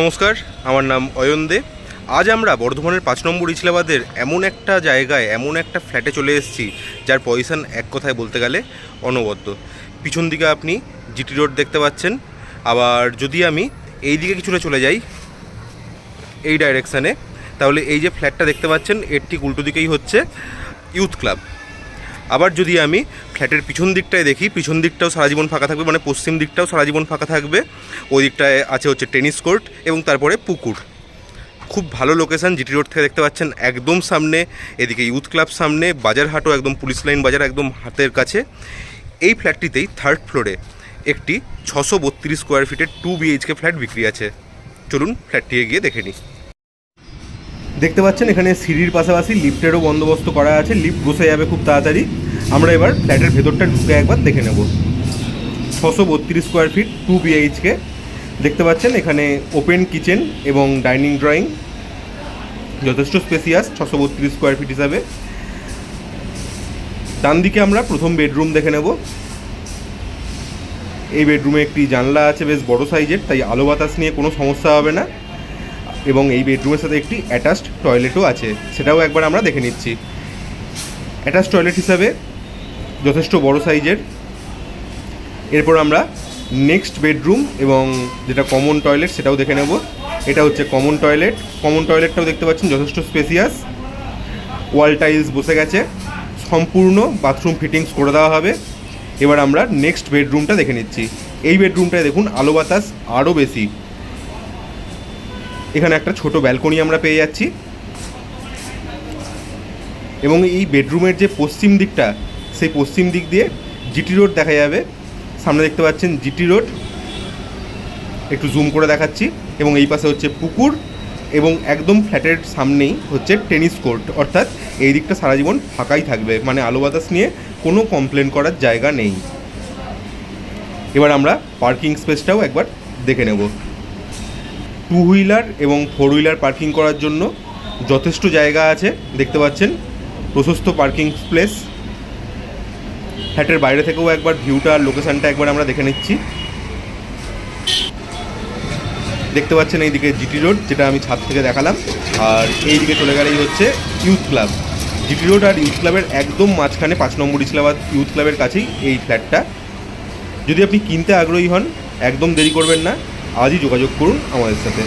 নমস্কার, আমার নাম অয়ন দে। আজ আমরা বর্ধমানের পাঁচ নম্বর ইসলাবাদের এমন একটা জায়গায়, এমন একটা ফ্ল্যাটে চলে এসেছি, যার পজিশন এক কথায় বলতে গেলে অনবদ্য। পিছন দিকে আপনি জিটি রোড দেখতে পাচ্ছেন। আবার যদি আমি এই দিকে কিছুটা চলে যাই, এই ডাইরেকশানে তাহলে এই যে ফ্ল্যাটটা দেখতে পাচ্ছেন, এর ঠিক উল্টো দিকেই হচ্ছে ইউথ ক্লাব আবার যদি আমি ফ্ল্যাটের পিছন দিকটায় দেখি, পিছন দিকটাও সারা জীবন ফাঁকা থাকবে মানে পশ্চিম দিকটাও সারা জীবন ফাঁকা থাকবে। ওই দিকটায় আছে হচ্ছে টেনিস কোর্ট এবং তারপরে পুকুর। খুব ভালো লোকেশন জিটি রোড থেকে দেখতে পাচ্ছেন, একদম সামনে, এদিকে ইউথ ক্লাব সামনে, বাজারহাটও একদম পুলিশ লাইন বাজার একদম হাতের কাছে। এই ফ্ল্যাটটিতেই থার্ড ফ্লোরে একটি ছশো বত্রিশ স্কোয়ার ফিটের টু বিএইচকে ফ্ল্যাট বিক্রি আছে। চলুন ফ্ল্যাটটি গিয়ে দেখে নিই। দেখতে পাচ্ছেন, এখানে সিঁড়ির পাশাপাশি লিফটেরও বন্দোবস্ত করা আছে। লিফট বসে যাবে খুব তাড়াতাড়ি। আমরা এবার ফ্ল্যাটের ভেতরটা ঢুকে একবার দেখে নেব। ছশো বত্রিশ স্কোয়ার ফিট টু বিএইচকে দেখতে পাচ্ছেন, এখানে ওপেন কিচেন এবং ডাইনিং ড্রয়িং যথেষ্ট স্পেসিয়াস ছশো বত্রিশ স্কোয়ার ফিট হিসাবে। ডান দিকে আমরা প্রথম বেডরুম দেখে নেব। এই বেডরুমে একটি জানলা আছে, বেশ বড় সাইজের তাই আলো বাতাস নিয়ে কোনো সমস্যা হবে না। এবং এই বেডরুমের সাথে একটি অ্যাটাচড টয়লেটও আছে, সেটাও একবার আমরা দেখে নিচ্ছি। অ্যাটাচ টয়লেট হিসাবে যথেষ্ট বড় সাইজের। এরপর আমরা নেক্সট বেডরুম এবং যেটা কমন টয়লেট সেটাও দেখে নেব। এটা হচ্ছে কমন টয়লেট। কমন টয়লেটটাও দেখতে পাচ্ছেন, যথেষ্ট স্পেসিয়াস। ওয়াল টাইলস বসে গেছে। সম্পূর্ণ বাথরুম ফিটিংস করে দেওয়া হবে। এবার আমরা নেক্সট বেডরুমটা দেখে নিচ্ছি। এই বেডরুমটায় দেখুন, আলো বাতাস আরও বেশি। এখানে একটা ছোট ব্যালকনি আমরা পেয়ে যাচ্ছি। এবং এই বেডরুমের যে পশ্চিম দিকটা, সেই পশ্চিম দিক দিয়ে জিটি রোড দেখা যাবে। সামনে দেখতে পাচ্ছেন জিটি রোড। একটু জুম করে দেখাচ্ছি। এবং এই পাশে হচ্ছে পুকুর এবং একদম ফ্ল্যাটের সামনেই হচ্ছে টেনিস কোর্ট। অর্থাৎ এই দিকটা সারা জীবন ফাঁকাই থাকবে। মানে আলো বাতাস নিয়ে কোনো কমপ্লেন করার জায়গা নেই। এবার আমরা পার্কিং স্পেসটাও একবার দেখে নেব। টু হুইলার এবং ফোর হুইলার পার্কিং করার জন্য যথেষ্ট জায়গা আছে, দেখতে পাচ্ছেন। প্রশস্ত পার্কিং প্লেস ফ্ল্যাটের বাইরে থেকেও একবার ভিউটা আর লোকেশানটা একবার আমরা দেখে নিচ্ছি। দেখতে পাচ্ছেন এইদিকে জিটি রোড যেটা আমি ছাদ থেকে দেখালাম। আর এই দিকে চলে গেলেই হচ্ছে ইউথ ক্লাব জিটি রোড আর ইউথ ক্লাবের একদম মাঝখানে, পাঁচ নম্বর ইসলামাবাদ ইউথ ক্লাবের কাছেই এই ফ্ল্যাটটা যদি আপনি কিনতে আগ্রহী হন, একদম দেরি করবেন না। আজই যোগাযোগ করুন আমাদের সাথে